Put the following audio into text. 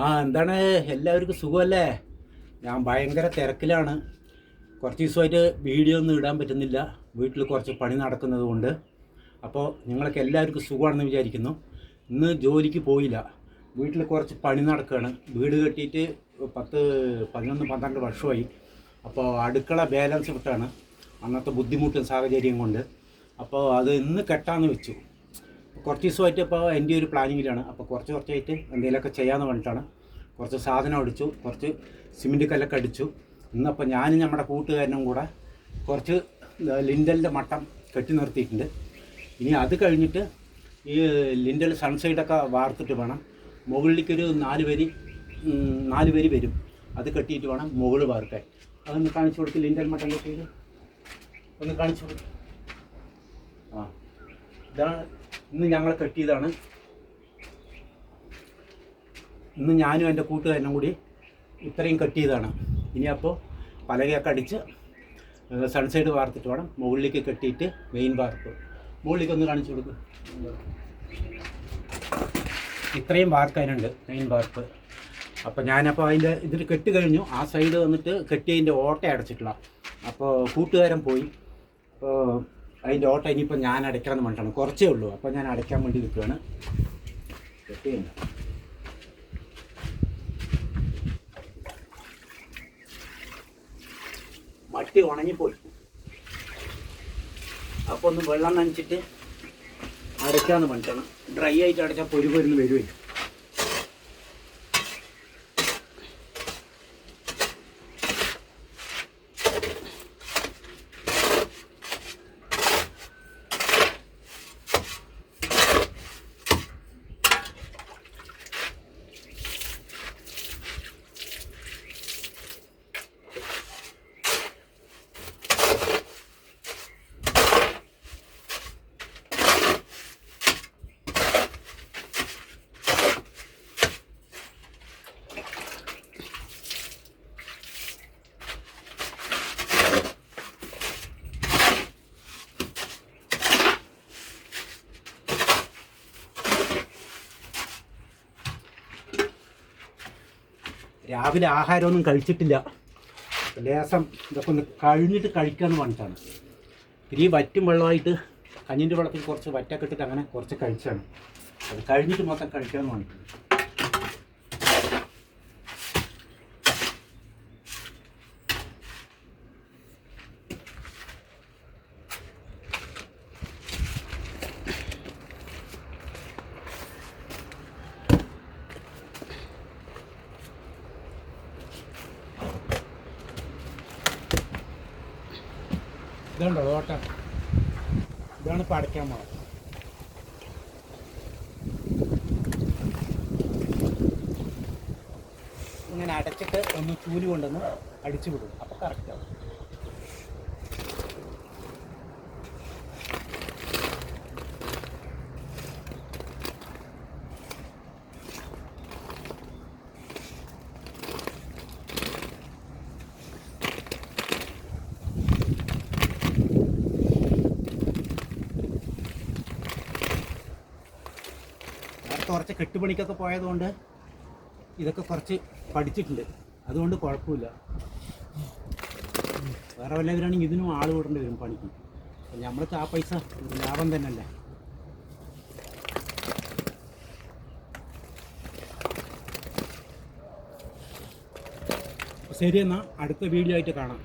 ആ എന്താണ്? എല്ലാവർക്കും സുഖമല്ലേ? ഞാൻ ഭയങ്കര തിരക്കിലാണ്. കുറച്ച് ദിവസമായിട്ട് വീഡിയോ ഒന്നും ഇടാൻ പറ്റുന്നില്ല. വീട്ടിൽ കുറച്ച് പണി നടക്കുന്നത് കൊണ്ട്. അപ്പോൾ നിങ്ങൾക്ക് എല്ലാവർക്കും സുഖമാണെന്ന് വിചാരിക്കുന്നു. ഇന്ന് ജോലിക്ക് പോയില്ല. വീട്ടിൽ കുറച്ച് പണി നടക്കുകയാണ്. വീട് കെട്ടിയിട്ട് പത്ത് പതിനൊന്ന് പന്ത്രണ്ട് വർഷമായി. അപ്പോൾ അടുക്കള ബാലൻസ് വിട്ടാണ്. അന്നത്തെ ബുദ്ധിമുട്ടും സാഹചര്യം കൊണ്ട്. അപ്പോൾ അത് ഇന്ന് കെട്ടാന്ന് വെച്ചു. കുറച്ച് ദിവസമായിട്ട് ഇപ്പോൾ എന്റെ ഒരു പ്ലാനിങ്ങിലാണ്. അപ്പോൾ കുറച്ച് കുറച്ചായിട്ട് എന്തെങ്കിലുമൊക്കെ ചെയ്യാമെന്ന് പറഞ്ഞിട്ടാണ്. കുറച്ച് സാധനം അടിച്ചു കുറച്ച് സിമെന്റ് കല്ലൊക്കെ അടിച്ചു. ഇന്നപ്പോൾ ഞാനും നമ്മുടെ കൂട്ടുകാരനും കൂടെ കുറച്ച് ലിൻഡലിന്റെ മട്ടം കെട്ടി നിർത്തിയിട്ടുണ്ട്. ഇനി അത് കഴിഞ്ഞിട്ട് ഈ ലിൻഡൽ സൺസൈഡൊക്കെ വാർത്തിട്ട് വേണം. മുകളിലേക്കൊരു നാല് വരി നാല് വരി വരും. അത് കെട്ടിയിട്ട് വേണം മുകളിൽ വാർക്കാൻ. അതൊന്ന് കാണിച്ചു കൊടുത്ത് ലിൻഡൽ മട്ടം കെട്ടിയിട്ട്. ഒന്ന് കാണിച്ചു കൊടുക്കും. ആ. ഇതാണ് ഇന്ന് ഞങ്ങൾ കെട്ടിയതാണ്. ഇന്ന് ഞാനും എന്റെ കൂട്ടുകാരനും കൂടി ഇത്രയും കെട്ടിയതാണ്. ഇനി അപ്പോൾ പലകയൊക്കെ അടിച്ച് സൺസൈഡ് വാർത്തിട്ട് വേണം മുകളിലേക്ക് കെട്ടിയിട്ട് മെയിൻ വാർപ്പ്. മുകളിലേക്ക് ഒന്ന് കാണിച്ചു കൊടുക്കും. ഇത്രയും വാർക്കാനുണ്ട് മെയിൻ വാർപ്പ്. അപ്പോൾ ഞാനപ്പോൾ അതിന്റെ ഇതിൽ കെട്ടി കഴിഞ്ഞു. ആ സൈഡ് വന്നിട്ട് കെട്ടിയതിന്റെ ഓട്ട അപ്പോൾ കൂട്ടുകാരൻ പോയി. അപ്പോൾ അതിന്റെ ഓട്ടം ഇനിയിപ്പോൾ ഞാൻ അടയ്ക്കാമെന്ന് പറഞ്ഞിട്ടാണ്. കുറച്ചേ ഉള്ളൂ. അപ്പോൾ ഞാൻ അടയ്ക്കാൻ വേണ്ടി നിൽക്കുകയാണ് മട്ടി ഉണങ്ങിപ്പോയി. അപ്പോൾ ഒന്ന് വെള്ളം നനച്ചിട്ട് അടയ്ക്കാന്ന് പറഞ്ഞിട്ടാണ്. ഡ്രൈ ആയിട്ട് അടച്ചാൽ പൊരി പൊരുന്ന് വരുമേ രാവിലെ ആഹാരമൊന്നും കഴിച്ചിട്ടില്ല. ലേസം ഇതൊക്കെ ഒന്ന് കഴിഞ്ഞിട്ട് കഴിക്കാമെന്ന് പറഞ്ഞിട്ടാണ്. ഇനി വറ്റും വെള്ളമായിട്ട് കഞ്ഞിന്റെ വെള്ളത്തിൽ കുറച്ച് വറ്റൊക്കെ ഇട്ടിട്ട് അങ്ങനെ കുറച്ച് കഴിച്ചാണ് അത് കഴിഞ്ഞിട്ട് മൊത്തം കഴിക്കാമെന്ന് പറഞ്ഞിട്ടുണ്ട്. ഇതുണ്ടോ? ഓട്ട ഇതാണ് ഇപ്പോൾ അടയ്ക്കാൻ പോകുന്നത് ഇങ്ങനെ അടച്ചിട്ട് ഒന്ന് ചൂൽ കൊണ്ടൊന്ന് അടിച്ചു വിടും. അപ്പോൾ കറക്റ്റാവും കുറച്ച് കെട്ടുപണിക്കൊക്കെ പോയതുകൊണ്ട് ഇതൊക്കെ കുറച്ച് പഠിച്ചിട്ടുണ്ട്. അതുകൊണ്ട് കുഴപ്പമില്ല. വേറെ വല്ലവരാണെങ്കിൽ ഇതിനും ആൾ വിടേണ്ടി വരും പണിക്ക്. അപ്പം നമ്മൾക്ക് ആ പൈസ ലാഭം തന്നെയല്ലേ? ശരി എന്നാൽ അടുത്ത വീഡിയോ ആയിട്ട് കാണാം.